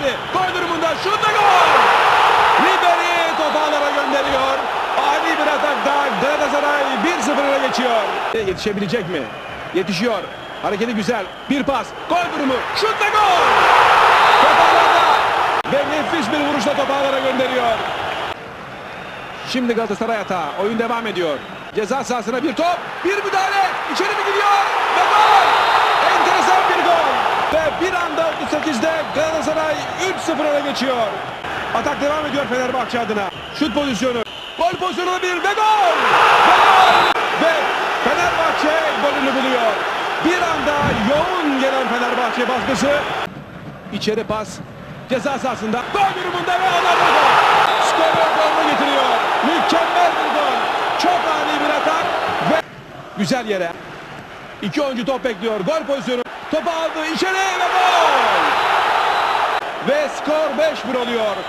Ribery gol durumunda şut ve gol. Ribery topu ağlara gönderiyor. Ani bir atakta Galatasaray 1-0 öne geçiyor. Yetişebilecek mi? Yetişiyor. Hareketi güzel. Bir pas. Gol durumu. Şut ve gol. Top ağlarda. Ve nefis bir vuruşla topu ağlara gönderiyor. Şimdi Galatasaray hata. Oyun devam ediyor. Ceza sahasına bir top. Bir müdahale. İçeri mi gidiyor? Ve gol. Enteresan bir gol. Ve bir anda 38'de Galatasaray 3-0 öne geçiyor. Atak devam ediyor Fenerbahçe adına. Şut pozisyonu. Gol pozisyonu bir ve gol. Ve gol. Ve Fenerbahçe golünü buluyor. Bir anda yoğun gelen Fenerbahçe baskısı. İçeri pas. Ceza sahasında. Gol durumunda ve alanı gol. Skoru golünü getiriyor. Mükemmel bir gol. Çok ani bir atak. Ve güzel yere. İki oyuncu top bekliyor. Gol pozisyonu. Topu aldı içeri ve gol. Ve skor 5-1 oluyor.